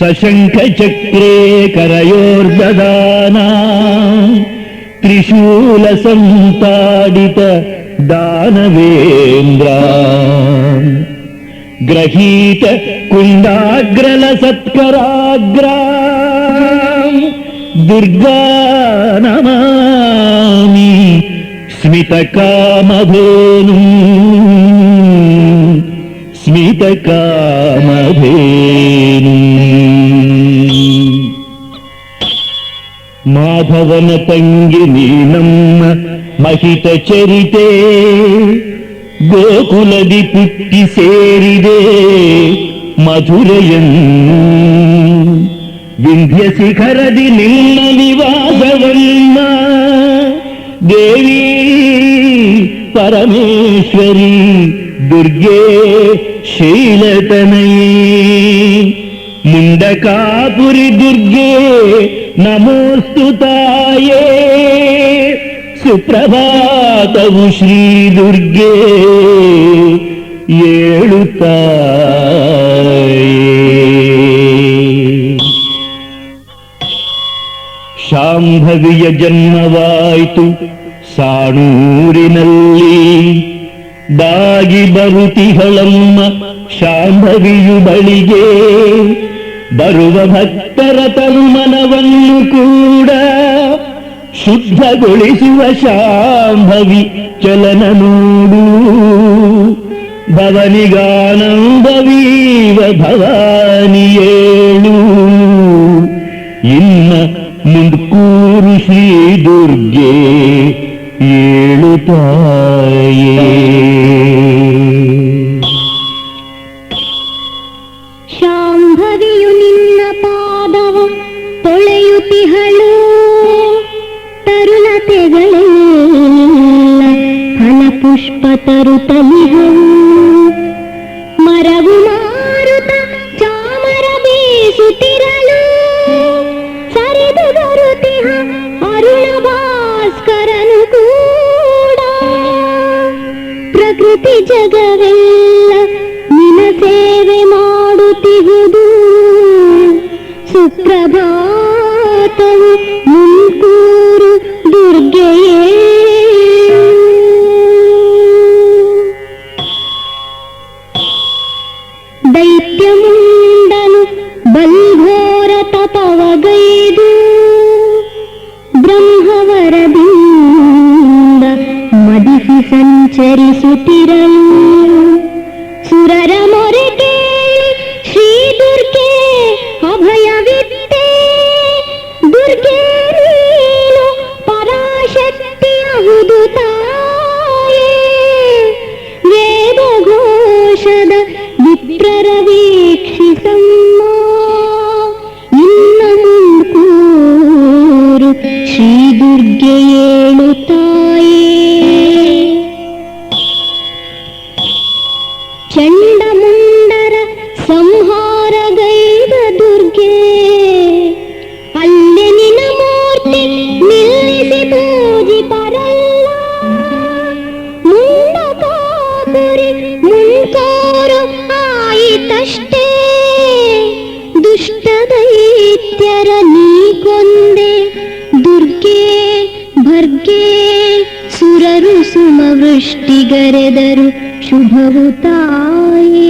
सशङ्खचक्रे करयोर्ददाना त्रिशूलसन्ताडित दानवेन्द्रा ग्रहीत कुण्डाग्रलसत्कराग्रा दुर्गा नमामि स्मितकामधेनु स्मितका ಮಾಧವನ ತಂಗಿ ನೀನಮ್ಮ ಮಹಿತ ಚರಿತೆ ಗೋಕುಲದಿ ಪುಟ್ಟಿ ಸೇರಿದೆ ಮಧುರೆಯನ್ನು ವಿಂಧ್ಯ ಶಿಖರದಿ ನಿನ್ನ ನಿವಾಸವನ್ನ ದೇವಿ ಪರಮೇಶ್ವರಿ ದುರ್ಗೆ ಶೈಲತನಯೇ ಮುಂಡಕಾಪುರಿ ದುರ್ಗೆ ನಮೋಸ್ತು ತಾಯೇ ಸುಪ್ರಭಾತವು ಶ್ರೀ ದುರ್ಗೆ ಏಳುತ್ತಾಯೇ ಶಾಂಭವಿಯ ಜನ್ಮವಾಯಿತು ಸಾಣೂರಿನಲ್ಲಿ ಬಾಗಿ ಬರುತಿಹಳಮ್ಮ ಶಾಂಭವಿಯು ಬಳಿಗೆ ಬರುವ ಭಕ್ತರ ತನುಮನವನ್ನು ಕೂಡ ಶುದ್ಧಗೊಳಿಸುವ ಶಾಂಭವಿ ಚಲನ ನೋಡು ಭವನಿಗಾನಂದವೀವ ಭವಾನಿಯೇಳು ಇನ್ನ ಮುಂಡ್ಕೂರು ಶ್ರೀ ದುರ್ಗೆ ಏಳು ತಾಯೇ ತೊಳೆಯುತ್ತಿಹಳು ಪುಷ್ಪ ಫಲಪುಷ್ಪ ತರುತ್ತಲಿಹವು ಮರವು ಮಾರುತ ಚಾಮರ ಬೇಸುತ್ತಿರಲು. ಸರಿದು ಬರುತ್ತಿಹ ಅರುಣ ಭಾಸ್ಕರನು ಕೂಡ. ಪ್ರಕೃತಿ ಜಗವೆಲ್ಲ ನಿನ ಮದಿಸಿ ಸಂಚರಿಸುತ್ತಿರಲು ಸುರರ ಮುಂಕೋರು ಆಯಿತಷ್ಟೇ ದುಷ್ಟ ದೈತ್ಯರ ನೀ ಕೊಂದೆ ದುರ್ಗೆ ಭರ್ಗೆ ಸುರರು ಸುಮವೃಷ್ಟಿಗರೆದರು ಶುಭವು ತಾಯೇ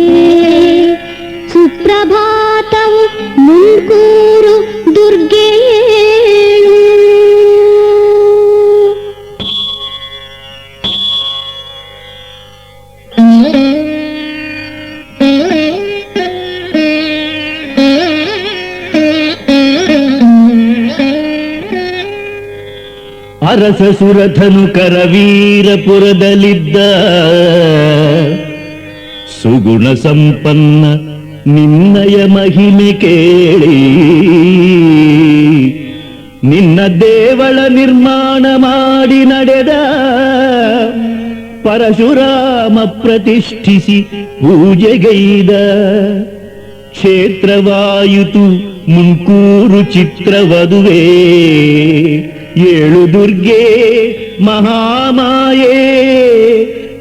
ಅರಸ ಸುರಥನು ಕರವೀರಪುರದಲ್ಲಿದ್ದ. ಸುಗುಣ ಸಂಪನ್ನ ನಿನ್ನಯ ಮಹಿಮೆ ಕೇಳಿ. ನಿನ್ನ ದೇವಳ ನಿರ್ಮಾಣ ಮಾಡಿ ನಡೆದ. ಪರಶುರಾಮ ಪ್ರತಿಷ್ಠಿಸಿ ಪೂಜೆಗೈದ. ಕ್ಷೇತ್ರವಾಯಿತು ಮುಂಕೂರು ಚಿತ್ರವದುವೆ. ಏಳು ದುರ್ಗೆ ಮಹಾಮಾಯೇ,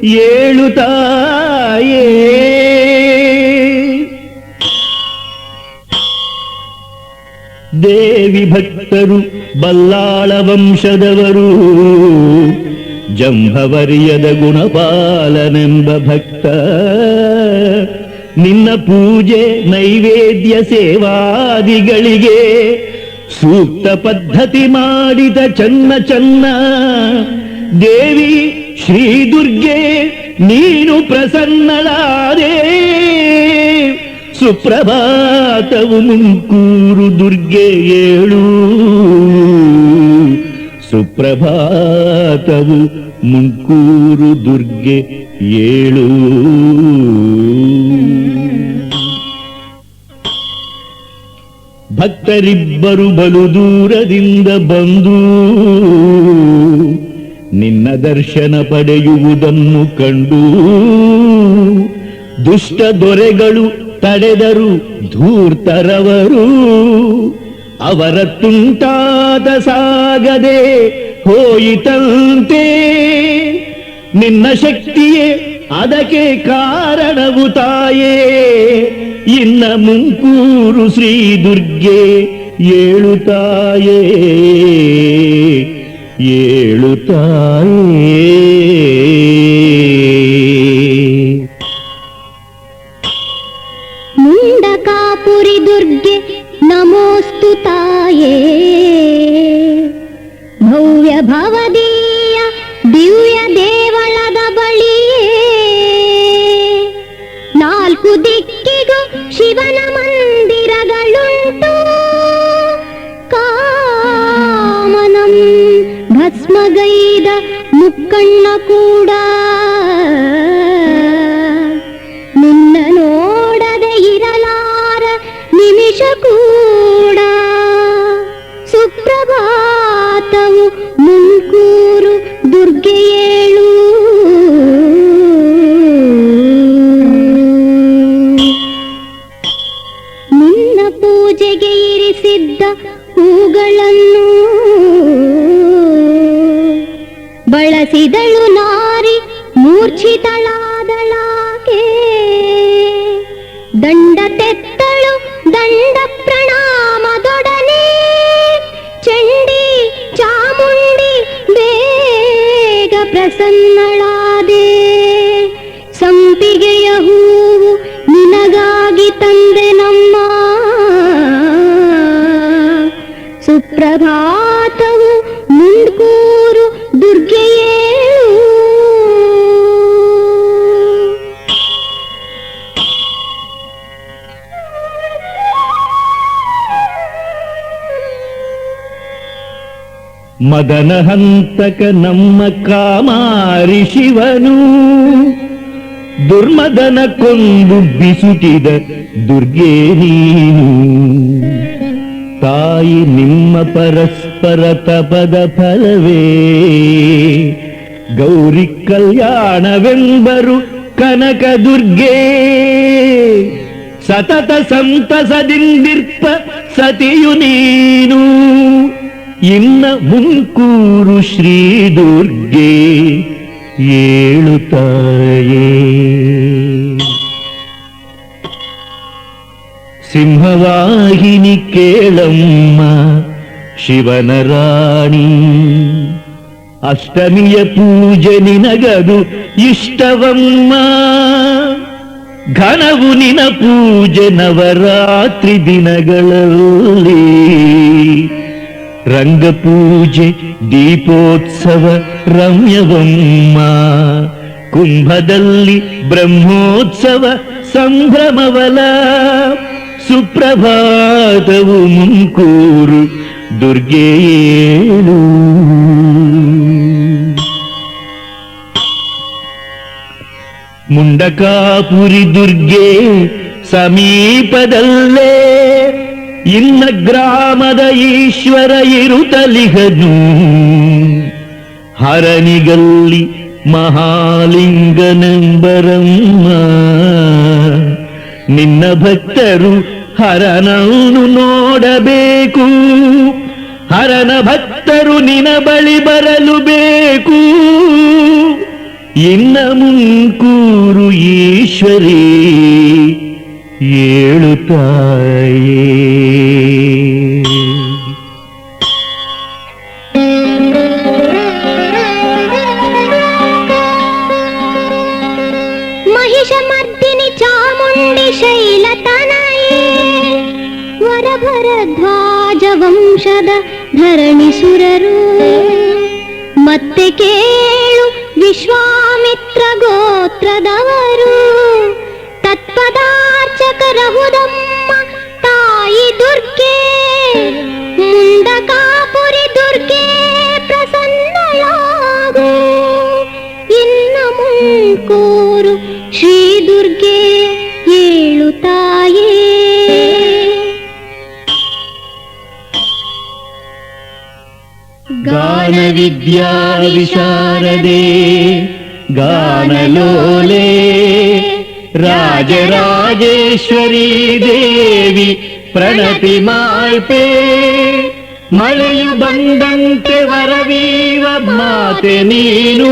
ಏಳು ತಾಯೇ. ದೇವಿ ಭಕ್ತರು ಬಲ್ಲಾಳ ವಂಶದವರು, ಜಂಭವರಿಯದ ಗುಣಪಾಲನೆಂಬ ಭಕ್ತ. ನಿನ್ನ ಪೂಜೆ ನೈವೇದ್ಯ ಸೇವಾದಿಗಳಿಗೆ ಸೂಕ್ತ ಪದ್ಧತಿ ಮಾಡಿದ ಚನ್ನ ಚನ್ನ. ದೇವಿ, ಶ್ರೀ ದುರ್ಗೆ, ನೀನು ಪ್ರಸನ್ನಳಾದೆ. ಸುಪ್ರಭಾತವು ಮುಂಕೂರು ದುರ್ಗೆ ಏಳು. ಸುಪ್ರಭಾತವು ಮುಂಕೂರು ದುರ್ಗೆ ಏಳು. ಭಕ್ತರಿಬ್ಬರು ಬಲು ದೂರದಿಂದ ಬಂದು ನಿನ್ನ ದರ್ಶನ ಪಡೆಯುವುದನ್ನು ಕಂಡು ದುಷ್ಟ ದೊರೆಗಳು ತಡೆದರು ಧೂರ್ತರವರು. ಅವರ ತುಂಟಾದ ಸಾಗದೆ ಹೋಯಿತಂತೆ. ನಿನ್ನ ಶಕ್ತಿಯೇ ಅದಕ್ಕೆ ಕಾರಣವು ತಾಯೇ ಇನ್ನ ಮುಂಕೂರು ಶ್ರೀ ದುರ್ಗೆ ಏಳು ತಾಯೇ ಏಳು ತಾಯೇ ಮುಂಡಕಾಪುರಿ ದುರ್ಗೆ ನಮೋಸ್ತು ತಾಯೇ ಭವ್ಯ ಭವದೀಯ ದಿಕ್ಕಿಗೂ ಶಿವನ ಮಂದಿರಗಳುಂಟು ಕಾಮನಂ ಭಸ್ಮಗೈದ ಮುಕ್ಕಣ್ಣ ಕೂಡ ಪೂಜೆಗೆ ಇರಿಸಿದ್ದ ಹೂಗಳನ್ನು. ಬಳಸಿದಳು ನಾರಿ ಮೂರ್ಛಿತಳಾದಳಾಕೆ ದಂಡ ತೆತ್ತಳು ದಂಡ ಪ್ರಣಾಮದೊಡನೆ. ಚಂಡಿ ಚಾಮುಂಡಿ ಬೇಗ ಪ್ರಸನ್ನಳಾದೆ. ಸಂಪಿಗೆಯ ಹೂವು ನಿನಗಾಗಿ ತಂದೆ. ನಮ್ಮ ಮುಂದೂರು ದುರ್ಗೆಯೇಳು. ಮದನ ಹಂತಕ ನಮ್ಮ ಕಾಮಾರಿ ಶಿವನು ದುರ್ಮದನ ಕೊಂದು ಬಿಸುಟಿದ ದುರ್ಗೆ ನೀನು. ತಾಯಿ ನಿಮ್ಮ ಪರಸ್ಪರ ತಪದ ಫಲವೇ? ಗೌರಿ ಕಲ್ಯಾಣವೆಂಬರು ಕನಕ ದುರ್ಗೆ. ಸತತ ಸಂತಸದಿಂದಿರ್ಪ ಸತಿಯು ನೀನು. ಇನ್ನ ಮುಂಕೂರು ಶ್ರೀ ದುರ್ಗೆ, ಏಳು ಸಿಂಹವಾಹಿನಿ ಕೇಳಮ್ಮ ಶಿವನ ರಾಣಿ ಅಷ್ಟಮಿಯ ಪೂಜೆ ನಿನಗದು ಇಷ್ಟವಮ್ಮ ಘನವು ನಿನ ಪೂಜೆ ನವರಾತ್ರಿ ದಿನಗಳಲ್ಲಿ ರಂಗಪೂಜೆ ದೀಪೋತ್ಸವ ರಮ್ಯವಮ್ಮ ಕುಂಭದಲ್ಲಿ ಬ್ರಹ್ಮೋತ್ಸವ ಸಂಭ್ರಮವಲ ಸುಪ್ರಭಾತವು ಮುಂಕೂರು ದುರ್ಗೆಯೇಳು ಮುಂಡಕಾಪುರಿ ದುರ್ಗೆ ಸಮೀಪದಲ್ಲೇ ಇನ್ನ ಗ್ರಾಮದ ಈಶ್ವರ ಇರುತ್ತಲಿಗನು ಹರನಿಗಲ್ಲಿ ಮಹಾಲಿಂಗನೆಂಬರಮ್ಮ. ನಿನ್ನ ಭಕ್ತರು ಹರನನ್ನು ನೋಡಬೇಕು. ಹರನ ಭಕ್ತರು ನಿನ ಬಳಿ ಬರಲು ಬೇಕು. ಇನ್ನ ಮುಂಕೂರು ಈಶ್ವರಿ ಏಳು ತಾಯಿ ವರಭರದ್ವಾಜವಂಶದ ಧರಣಿಸುರರು ಮತ್ತೆ ಕೇಳು ವಿಶ್ವಾಮಿತ್ರ ಗೋತ್ರದವರು. ತತ್ಪದಾರ್ಚಕರಹುದಮ್ಮ ತಾಯಿ ಗಾನವಿದ್ಯಾ ವಿಶಾರದೆ ಗಾನಲೋಲೆ ರಾಜರಾಜೇಶ್ವರಿ ದೇವಿ ಪ್ರಣತಿ ಮಾಳ್ಪೆ ಮಳೆಯು ಬಂದಂತೆ ವರವೀವ ಮಾತೆ ನೀನು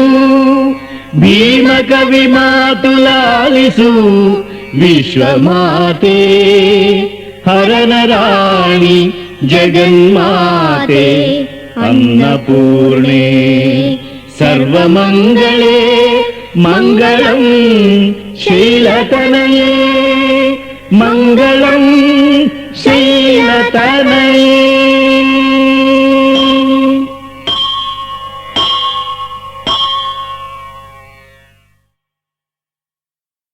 ಭೀಮ ಕವಿ ಮಾತು ಲಾಲಿಸು ವಿಶ್ವಮಾತೆ ಹರನ ರಾಣಿ ಜಗನ್ಮಾತೆ अन्नपूर्णे सर्वमङ्गले मङ्गलम् शीलतनये मङ्गलम् शीलतनये